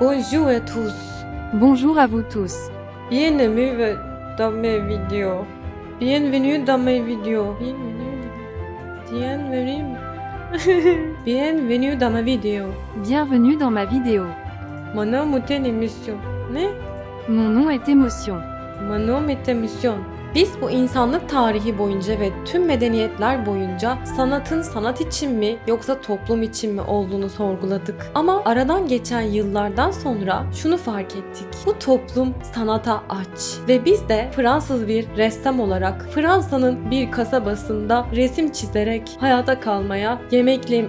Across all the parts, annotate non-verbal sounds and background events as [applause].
Bonjour à tous. Bonjour à vous tous. Bienvenue dans mes vidéos. Bienvenue dans mes vidéos. Bienvenue. Bienvenue. [laughs] Bienvenue dans ma vidéo. Bienvenue dans ma vidéo. Mon nom est. Ne? Mon nom est Émotion. Mon nom est émission. Biz bu insanlık tarihi boyunca ve tüm medeniyetler boyunca sanatın sanat için mi yoksa toplum için mi olduğunu sorguladık. Ama aradan geçen yıllardan sonra şunu fark ettik. Bu toplum sanata aç ve biz de Fransız bir ressam olarak Fransa'nın bir kasabasında resim çizerek hayata kalmaya, yemekle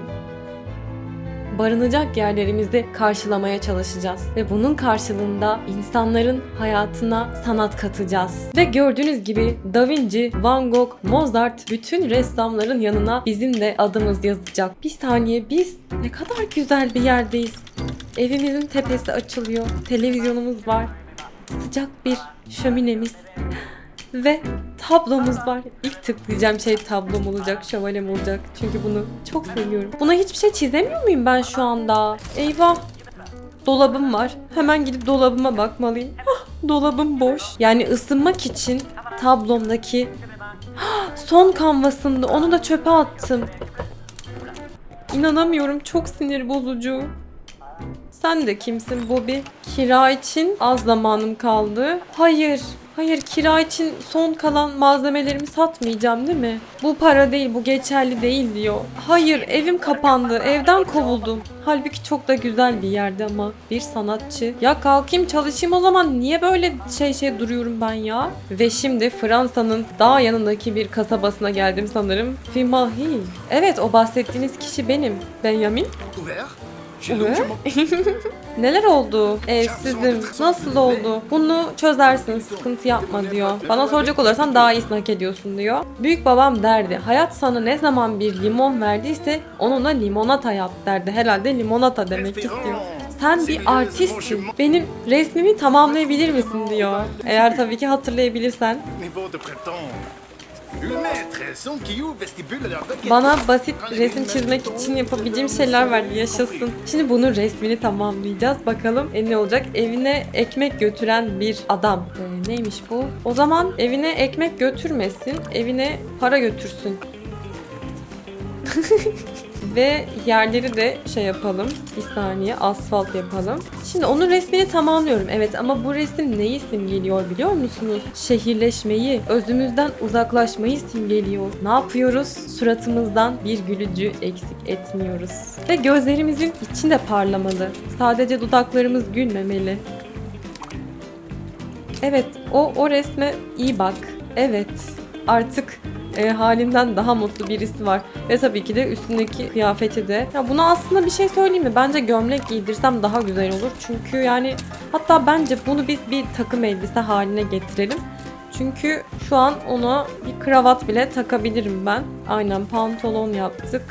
barınacak yerlerimizi karşılamaya çalışacağız. Ve bunun karşılığında insanların hayatına sanat katacağız. Ve gördüğünüz gibi Da Vinci, Van Gogh, Mozart bütün ressamların yanına bizim de adımız yazacak. Bir saniye biz ne kadar güzel bir yerdeyiz. Evimizin tepesi açılıyor. Televizyonumuz var. Sıcak bir şöminemiz. Ve tablomuz var. İlk tıklayacağım şey tablom olacak, şövalem olacak. Çünkü bunu çok seviyorum. Buna hiçbir şey çizemiyor muyum ben şu anda? Eyvah. Dolabım var. Hemen gidip dolabıma bakmalıyım. Ah, dolabım boş. Yani ısınmak için tablomdaki Ah, son kanvasında onu da çöpe attım. İnanamıyorum çok sinir bozucu. Sen de kimsin Bobby? Kira için az zamanım kaldı. Hayır. Hayır kira için son kalan malzemelerimi satmayacağım değil mi? Bu para değil bu geçerli değil diyor. Hayır evim kapandı evden kovuldum. Halbuki çok da güzel bir yerde ama bir sanatçı. Ya kalkayım çalışayım o zaman niye böyle şey şey duruyorum ben ya? Ve şimdi Fransa'nın dağ yanındaki bir kasabasına geldim sanırım. Fimahi. Evet o bahsettiğiniz kişi benim. Benjamin. Ouais. [laughs] longement Neler oldu? Evsizim. Nasıl oldu? Bunu çözersin. Sıkıntı yapma diyor. Bana soracak olursan daha iyisini hak ediyorsun diyor. Büyük babam derdi. Hayat sana ne zaman bir limon verdiyse onunla limonata yap derdi. Herhalde limonata demek istiyor. Sen bir artistsin. Benim resmimi tamamlayabilir misin diyor. Eğer tabii ki hatırlayabilirsen. Bana basit resim çizmek için yapabileceğim şeyler verdi yaşasın. Şimdi bunun resmini tamamlayacağız. Bakalım e, ne olacak? Evine ekmek götüren bir adam. Ee, neymiş bu? O zaman evine ekmek götürmesin. Evine para götürsün. [laughs] Ve yerleri de şey yapalım. Bir saniye asfalt yapalım. Şimdi onun resmini tamamlıyorum. Evet ama bu resim neyi simgeliyor biliyor musunuz? Şehirleşmeyi, özümüzden uzaklaşmayı simgeliyor. Ne yapıyoruz? Suratımızdan bir gülücü eksik etmiyoruz. Ve gözlerimizin içi de parlamalı. Sadece dudaklarımız gülmemeli. Evet, o o resme iyi bak. Evet, artık e, halinden daha mutlu birisi var. Ve tabii ki de üstündeki kıyafeti de. Ya buna aslında bir şey söyleyeyim mi? Bence gömlek giydirsem daha güzel olur. Çünkü yani hatta bence bunu biz bir takım elbise haline getirelim. Çünkü şu an ona bir kravat bile takabilirim ben. Aynen pantolon yaptık.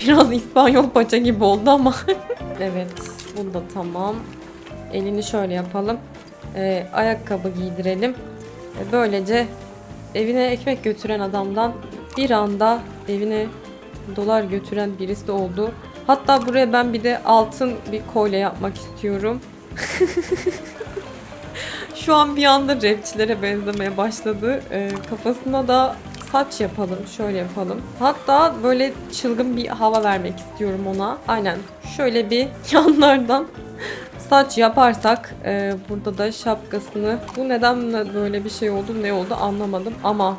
Biraz İspanyol paça gibi oldu ama. [laughs] evet, bu da tamam. Elini şöyle yapalım. Ee, ayakkabı giydirelim. Ee, böylece evine ekmek götüren adamdan bir anda evine dolar götüren birisi oldu. Hatta buraya ben bir de altın bir kolye yapmak istiyorum. [laughs] Şu an bir anda rapçilere benzemeye başladı. Ee, kafasına da saç yapalım. Şöyle yapalım. Hatta böyle çılgın bir hava vermek istiyorum ona. Aynen. Şöyle bir [laughs] yanlardan saç yaparsak e, burada da şapkasını bu neden böyle bir şey oldu ne oldu anlamadım ama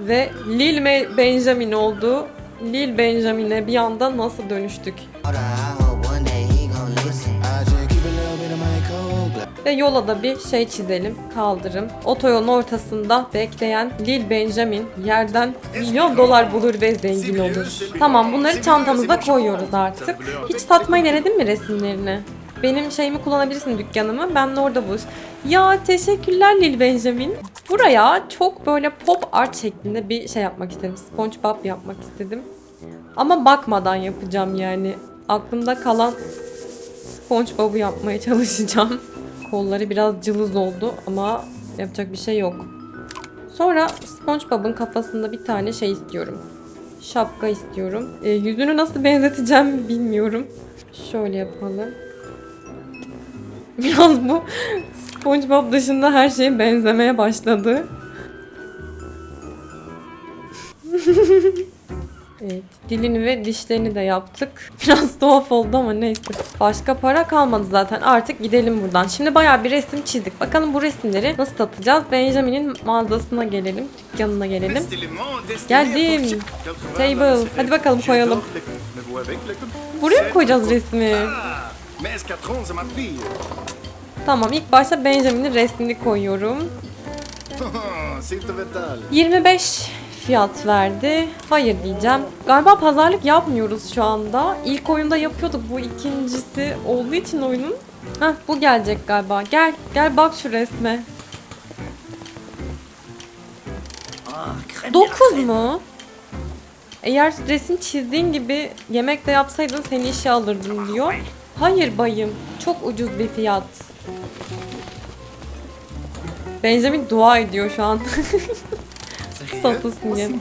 ve Lil Benjamin oldu. Lil Benjamin'e bir anda nasıl dönüştük? I Ve yola da bir şey çizelim. Kaldırım. Otoyolun ortasında bekleyen Lil Benjamin yerden milyon dolar bulur ve zengin olur. Tamam bunları çantamıza koyuyoruz artık. Hiç satmayı denedin mi resimlerini? Benim şeyimi kullanabilirsin dükkanımı. Ben de orada buluş. Ya teşekkürler Lil Benjamin. Buraya çok böyle pop art şeklinde bir şey yapmak istedim. SpongeBob yapmak istedim. Ama bakmadan yapacağım yani. Aklımda kalan SpongeBob'u yapmaya çalışacağım. Kolları biraz cılız oldu ama yapacak bir şey yok. Sonra SpongeBob'un kafasında bir tane şey istiyorum. şapka istiyorum. E, yüzünü nasıl benzeteceğim bilmiyorum. Şöyle yapalım. Biraz bu SpongeBob dışında her şeye benzemeye başladı. [laughs] Evet, dilini ve dişlerini de yaptık. [laughs] Biraz tuhaf oldu ama neyse. Başka para kalmadı zaten. Artık gidelim buradan. Şimdi bayağı bir resim çizdik. Bakalım bu resimleri nasıl satacağız? Benjamin'in mağazasına gelelim. Dükkanına gelelim. Geldim. Table. Hadi bakalım koyalım. Buraya mı koyacağız resmi? Tamam ilk başta Benjamin'in resmini koyuyorum. S'il te vetal. 25 fiyat verdi. Hayır diyeceğim. Galiba pazarlık yapmıyoruz şu anda. İlk oyunda yapıyorduk. Bu ikincisi olduğu için oyunun. Heh bu gelecek galiba. Gel. Gel bak şu resme. 9 mu? Eğer resim çizdiğin gibi yemek de yapsaydın seni işe alırdım diyor. Hayır bayım. Çok ucuz bir fiyat. Benjamin dua ediyor şu an. [laughs] Satılsın diye. Hmm.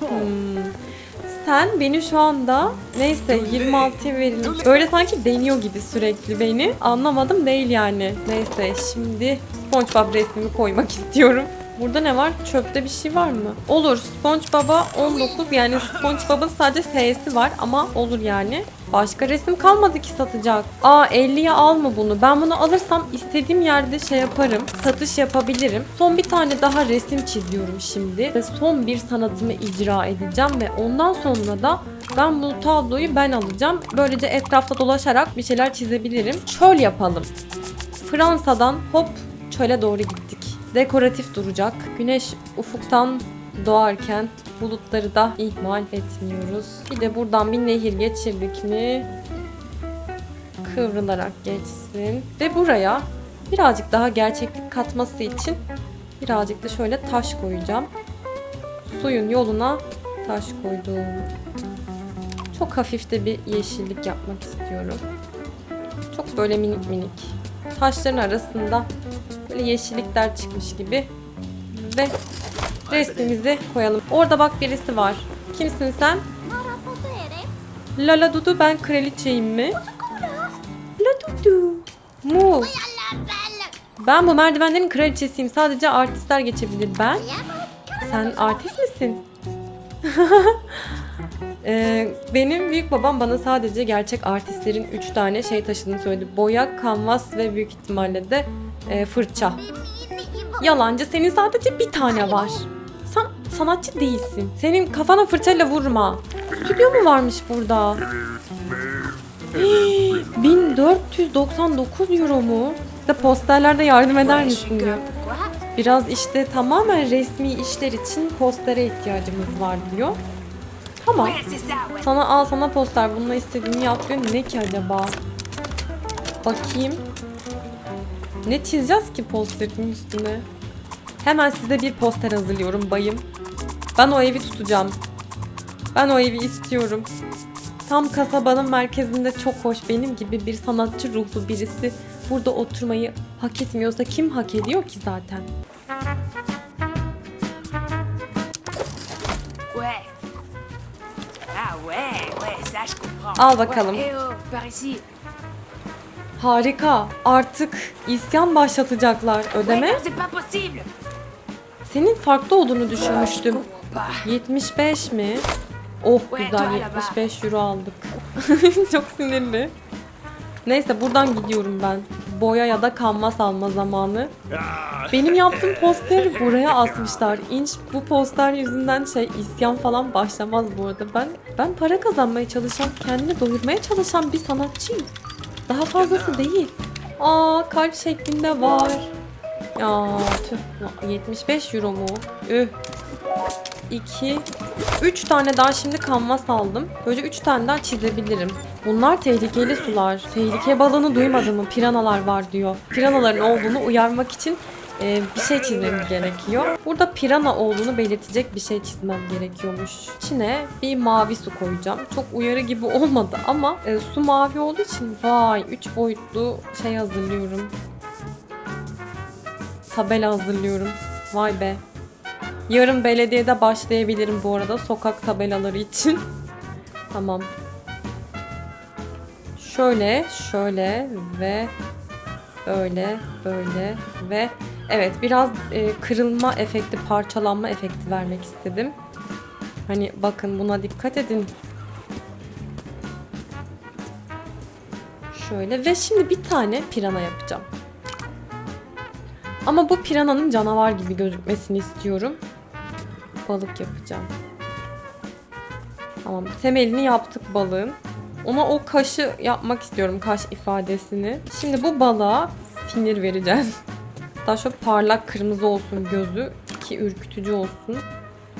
Sen beni şu anda neyse 26'ya verelim. Böyle sanki deniyor gibi sürekli beni. Anlamadım değil yani. Neyse şimdi SpongeBob resmimi koymak [laughs] istiyorum. Burada ne var? Çöpte bir şey var mı? Olur. SpongeBob'a 19 yani SpongeBob'ın sadece S'si var ama olur yani. Başka resim kalmadı ki satacak. Aa 50'ye alma bunu. Ben bunu alırsam istediğim yerde şey yaparım. Satış yapabilirim. Son bir tane daha resim çiziyorum şimdi. Ve son bir sanatımı icra edeceğim ve ondan sonra da ben bu tabloyu ben alacağım. Böylece etrafta dolaşarak bir şeyler çizebilirim. Çöl yapalım. Fransa'dan hop çöle doğru gittik. Dekoratif duracak. Güneş ufuktan doğarken bulutları da ihmal etmiyoruz. Bir de buradan bir nehir geçirdik mi kıvrılarak geçsin. Ve buraya birazcık daha gerçeklik katması için birazcık da şöyle taş koyacağım. Suyun yoluna taş koydum. Çok hafif de bir yeşillik yapmak istiyorum. Çok böyle minik minik. Taşların arasında böyle yeşillikler çıkmış gibi. Ve resmimizi koyalım. Orada bak birisi var. Kimsin sen? Lala Dudu ben kraliçeyim mi? La Dudu. Mu. Ben bu merdivenlerin kraliçesiyim. Sadece artistler geçebilir. Ben? Sen artist misin? [laughs] Ee, benim büyük babam bana sadece gerçek artistlerin 3 tane şey taşıdığını söyledi. Boya, kanvas ve büyük ihtimalle de e, fırça. Yalancı senin sadece bir tane var. Sanatçı değilsin. Senin kafana fırçayla vurma. Stüdyo mu varmış burada? [gasps] Hii, 1499 euro mu? Size posterlerde yardım eder misin diyor. Biraz işte tamamen resmi işler için postere ihtiyacımız var diyor. Tamam. Sana al sana poster. Bununla istediğini yap diyor. Ne ki acaba? Bakayım. Ne çizeceğiz ki posterin üstüne? Hemen size bir poster hazırlıyorum bayım. Ben o evi tutacağım. Ben o evi istiyorum. Tam kasabanın merkezinde çok hoş benim gibi bir sanatçı ruhlu birisi burada oturmayı hak etmiyorsa kim hak ediyor ki zaten? Ah. Al bakalım. İci. Harika. Artık isyan başlatacaklar. Ödeme? Senin farklı olduğunu düşünmüştüm. Bah, 75 mi? Oh güzel toi, 75 euro aldık. [laughs] Çok sinirli. Neyse buradan gidiyorum ben. Boya ya da kanvas alma zamanı. Benim yaptığım [laughs] posteri buraya asmışlar. İnç bu poster yüzünden şey isyan falan başlamaz bu arada. Ben ben para kazanmaya çalışan, kendini doyurmaya çalışan bir sanatçıyım. Daha fazlası değil. Aa kalp şeklinde var. Ya tüh. 75 euro mu? Üh. 2 3 tane daha şimdi kanvas aldım. Böylece 3 tane daha çizebilirim. Bunlar tehlikeli sular. Tehlike balığını duymadın mı? Piranalar var diyor. Piranaların olduğunu uyarmak için e, bir şey çizmemiz gerekiyor. Burada pirana olduğunu belirtecek bir şey çizmem gerekiyormuş. İçine bir mavi su koyacağım. Çok uyarı gibi olmadı ama e, su mavi olduğu için vay 3 boyutlu şey hazırlıyorum. Tabela hazırlıyorum. Vay be. Yarın belediyede başlayabilirim bu arada sokak tabelaları için. [laughs] Tamam. Şöyle, şöyle ve böyle, böyle ve evet biraz e, kırılma efekti, parçalanma efekti vermek istedim. Hani bakın buna dikkat edin. Şöyle ve şimdi bir tane pirana yapacağım. Ama bu pirananın canavar gibi gözükmesini istiyorum. Balık yapacağım. Tamam temelini yaptık balığın. Ona o kaşı yapmak istiyorum kaş ifadesini. Şimdi bu balığa sinir vereceğiz. [laughs] Daha şöyle parlak kırmızı olsun gözü ki ürkütücü olsun.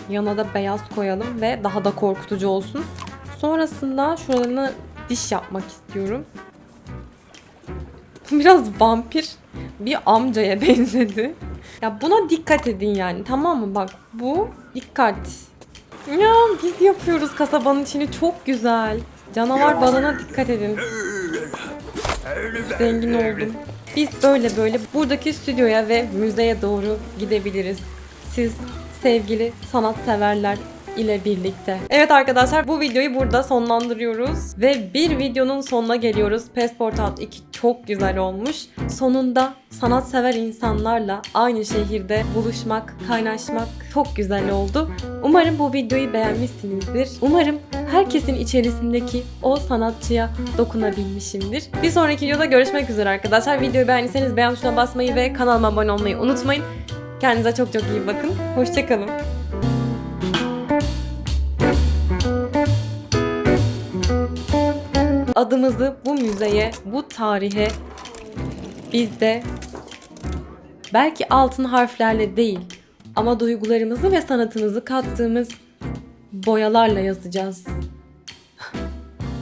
Yana da beyaz koyalım ve daha da korkutucu olsun. Sonrasında şuralarına diş yapmak istiyorum. [laughs] Biraz vampir bir amcaya [laughs] benzedi. Ya buna dikkat edin yani tamam mı? Bak bu dikkat. Ya biz yapıyoruz kasabanın içini çok güzel. Canavar balına dikkat edin. Zengin oldum. Biz böyle böyle buradaki stüdyoya ve müzeye doğru gidebiliriz. Siz sevgili sanatseverler ile birlikte. Evet arkadaşlar bu videoyu burada sonlandırıyoruz. Ve bir videonun sonuna geliyoruz. Passport Out 2 çok güzel olmuş. Sonunda sanatsever insanlarla aynı şehirde buluşmak, kaynaşmak çok güzel oldu. Umarım bu videoyu beğenmişsinizdir. Umarım herkesin içerisindeki o sanatçıya dokunabilmişimdir. Bir sonraki videoda görüşmek üzere arkadaşlar. Videoyu beğendiyseniz beğen tuşuna basmayı ve kanalıma abone olmayı unutmayın. Kendinize çok çok iyi bakın. Hoşçakalın. Adımızı bu müzeye, bu tarihe biz de belki altın harflerle değil ama duygularımızı ve sanatımızı kattığımız boyalarla yazacağız.